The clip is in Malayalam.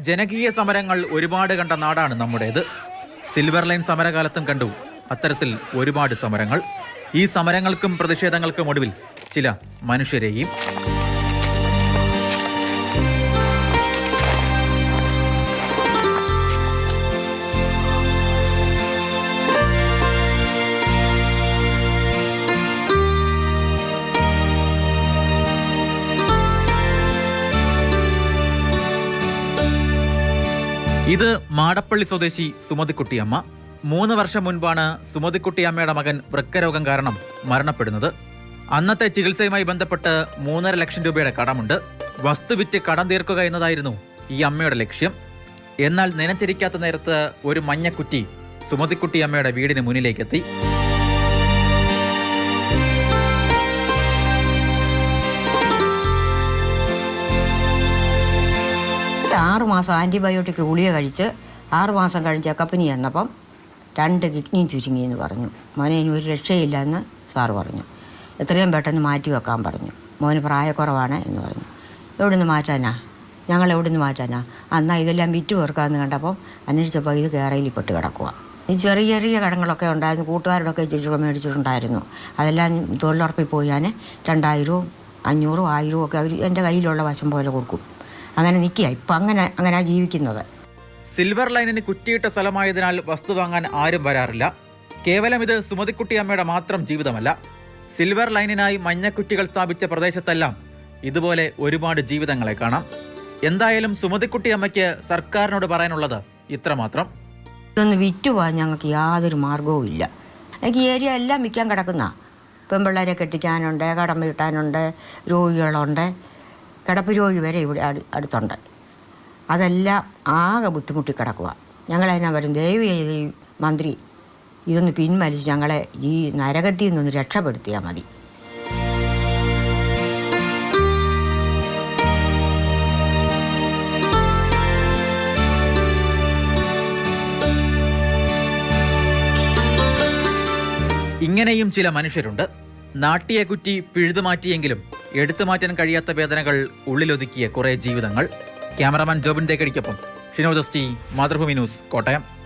ജനകീയ സമരങ്ങൾ ഒരുപാട് കണ്ട നാടാണ് നമ്മുടേത്. സിൽവർ ലൈൻ സമരകാലത്തും കണ്ടു. അത്തരത്തിൽ ഒരുപാട് സമരങ്ങൾ. ഈ സമരങ്ങൾക്കും പ്രതിഷേധങ്ങൾക്കും ഒടുവിൽ ചില മനുഷ്യരെയും ഇത് മാടപ്പള്ളി സ്വദേശി സുമതിക്കുട്ടിയമ്മ. മൂന്ന് വർഷം മുൻപാണ് സുമതിക്കുട്ടിയമ്മയുടെ മകൻ വൃക്കരോഗം കാരണം മരണപ്പെടുന്നത്. അന്നത്തെ ചികിത്സയുമായി ബന്ധപ്പെട്ട് മൂന്നര ലക്ഷം രൂപയുടെ കടമുണ്ട്. വസ്തു വിറ്റ് കടം തീർക്കുക എന്നതായിരുന്നു ഈ അമ്മയുടെ ലക്ഷ്യം. എന്നാൽ നനച്ചിരിക്കാത്ത നേരത്ത് ഒരു മഞ്ഞക്കുറ്റി സുമതിക്കുട്ടിയമ്മയുടെ വീടിന് മുന്നിലേക്കെത്തി. ആറ് മാസം ആന്റിബയോട്ടിക് ഗുളിക കഴിച്ച് ആറ് മാസം കഴിഞ്ഞ് ചെക്കപ്പിന് ചെന്നപ്പം രണ്ട് കിഡ്നിയും ചുരുങ്ങി എന്ന് പറഞ്ഞു. മോനെ ഇനി ഒരു രക്ഷയില്ല എന്ന് സാറ് പറഞ്ഞു. എത്രയും പെട്ടെന്ന് മാറ്റി വെക്കാൻ പറഞ്ഞു. മോന് പ്രായക്കുറവാണ് എന്ന് പറഞ്ഞു. എവിടെ നിന്ന് മാറ്റാനാ? ഞങ്ങൾ എവിടെ നിന്ന് മാറ്റാനാ? അന്നാ ഇതെല്ലാം വിറ്റ് വെറുക്കാമെന്ന് കണ്ടപ്പോൾ അന്വേഷിച്ചപ്പോൾ ഇത് കേരയിൽ പെട്ട് കിടക്കുക ഈ ചെറിയ ചെറിയ കടങ്ങളൊക്കെ ഉണ്ടായിരുന്നു. കൂട്ടുകാരോടൊക്കെ ഇച്ചിരി മേടിച്ചിട്ടുണ്ടായിരുന്നു. അതെല്ലാം തൊഴിലുറപ്പിൽ പോയി ഞാൻ രണ്ടായിരവും അഞ്ഞൂറും ആയിരവും ഒക്കെ അവർ എന്റെ കയ്യിലുള്ള വശം പോലെ കൊടുക്കും. അങ്ങനെ നിൽക്കുക. ഇപ്പം അങ്ങനെ അങ്ങനെ ജീവിക്കുന്നത്. സിൽവർ ലൈനിന് കുറ്റിയിട്ട സ്ഥലമായതിനാൽ വസ്തു വാങ്ങാൻ ആരും വരാറില്ല. കേവലം ഇത് സുമതിക്കുട്ടി അമ്മയുടെ മാത്രം ജീവിതമല്ല. സിൽവർ ലൈനിനായി മഞ്ഞക്കുറ്റികൾ സ്ഥാപിച്ച പ്രദേശത്തെല്ലാം ഇതുപോലെ ഒരുപാട് ജീവിതങ്ങളെ കാണാം. എന്തായാലും സുമതിക്കുട്ടി അമ്മയ്ക്ക് സർക്കാരിനോട് പറയാനുള്ളത് ഇത്രമാത്രം. ഇതൊന്ന് വിറ്റ് പോകാൻ ഞങ്ങൾക്ക് യാതൊരു മാർഗവും ഇല്ല. എനിക്ക് ഏരിയ എല്ലാം വിൽക്കാൻ കിടക്കുന്ന പെൺപിള്ളേരെ കെട്ടിക്കാനുണ്ട് കടം വീട്ടാനുണ്ട് രോഗികളുണ്ട്. കിടപ്പ് രോഗി വരെ ഇവിടെ അടു അടുത്തുണ്ട്. അതെല്ലാം ആകെ ബുദ്ധിമുട്ടി കിടക്കുക ഞങ്ങളതിനാ വരും ദയവ് ചെയ്ത് ഈ മന്ത്രി ഇതൊന്ന് പിൻവലിച്ച് ഞങ്ങളെ ഈ നരകത്തിൽ നിന്നൊന്ന് രക്ഷപ്പെടുത്തിയാൽ മതി. ഇങ്ങനെയും ചില മനുഷ്യരുണ്ട്. നാട്ടിയെ കുറ്റി പിഴുതുമാറ്റിയെങ്കിലും എടുത്തു മാറ്റാൻ കഴിയാത്ത വേദനകൾ ഉള്ളിലൊതുക്കിയ കുറേ ജീവിതങ്ങൾ. ക്യാമറമാൻ ജോബിൻ തേക്കടിക്കൊപ്പം. ഷിനോദസ്റ്റി മാതൃഭൂമി ന്യൂസ് കോട്ടയം.